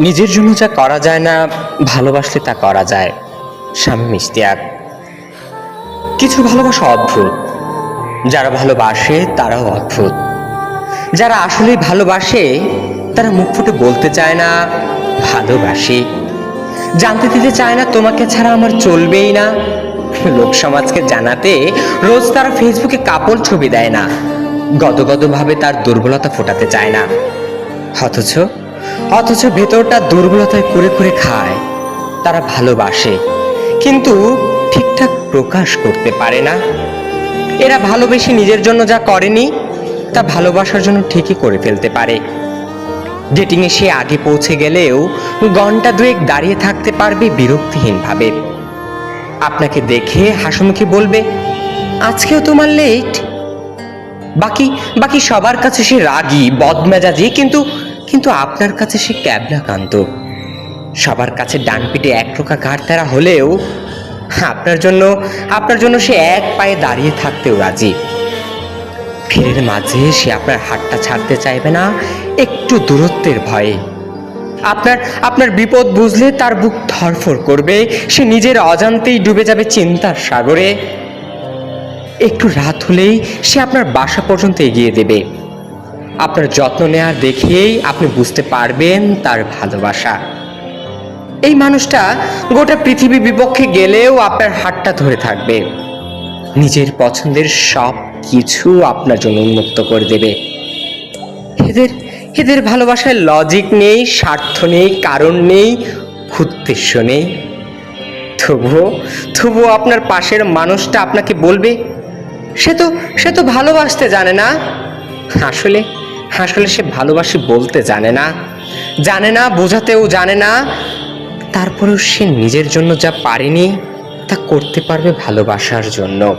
নিজের জন্য যা করা যায় না, ভালোবাসলে তা করা যায়। স্বামী মিস্তিয়াক কিছু ভালোবাসা অদ্ভুত। যারা ভালোবাসে, তারাও অদ্ভুত। যারা আসলেই ভালোবাসে, তারা মুখ ফুটে বলতে চায় না, ভালোবাসি। জানতে দিতে চায় না, তোমাকে ছাড়া আমার চলবেই না। লোক সমাজকে জানাতে রোজ তারা ফেসবুকে কাপড় ছবি দেয় না। গদগদভাবে তার দুর্বলতা ফোটাতে চায় না। অথচ অথচ ভেতরটা দুর্বলতায় করে করে খায়, তারা ভালোবাসে, কিন্তু ঠিকঠাক প্রকাশ করতে পারে না। এরা ভালোবেসে নিজের জন্য যা করেনি, তা ভালোবাসার জন্য ঠিকই করে ফেলতে পারে। ডেটিংয়ে সে আগে পৌঁছে গেলেও ঘণ্টা দুয়েক দাঁড়িয়ে থাকতে পারবে বিরক্তিহীনভাবে। আপনাকে দেখে হাসিমুখে বলবে, আজকেও তোমার লেট? বাকি বাকি সবার কাছে সে রাগী, বদমেজাজি, কিন্তু কিন্তু আপনার কাছে সে ক্যাবলাকান্ত। সবার কাছে ডান পিঠে এক প্রকার ঘাটতারা হলেও আপনার জন্য আপনার জন্য সে এক পায়ে দাঁড়িয়ে থাকতেও রাজি। ভিড়ের মাঝে সে আপনার হাতটা ছাড়তে চাইবে না, একটু দূরত্বের ভয়ে। আপনার আপনার বিপদ বুঝলে তার বুক ধরফর করবে, সে নিজের অজান্তেই ডুবে যাবে চিন্তার সাগরে। একটু রাত হলেই সে আপনার বাসা পর্যন্ত এগিয়ে দেবে। আপনার যত্ন নেওয়ার দেখেই আপনি বুঝতে পারবেন তার ভালোবাসা। এই মানুষটা গোটা পৃথিবী বিপক্ষে গেলেও আপনার হাতটা ধরে থাকবে। নিজের পছন্দের সব কিছু আপনার জন্য উন্মুক্ত করে দেবে। এদের এদের ভালোবাসায় লজিক নেই, স্বার্থ নেই, কারণ নেই, উদ্দেশ্য নেই। তবুও তবুও আপনার পাশের মানুষটা আপনাকে বলবে, সে তো সে তো ভালোবাসতে জানে না। আসলে আসলে সে ভালোবাসি বলতে জানে না জানে না, বোঝাতেও জানে না। তারপরেও সে নিজের জন্য যা পারেনি, তা করতে পারবে ভালোবাসার জন্য।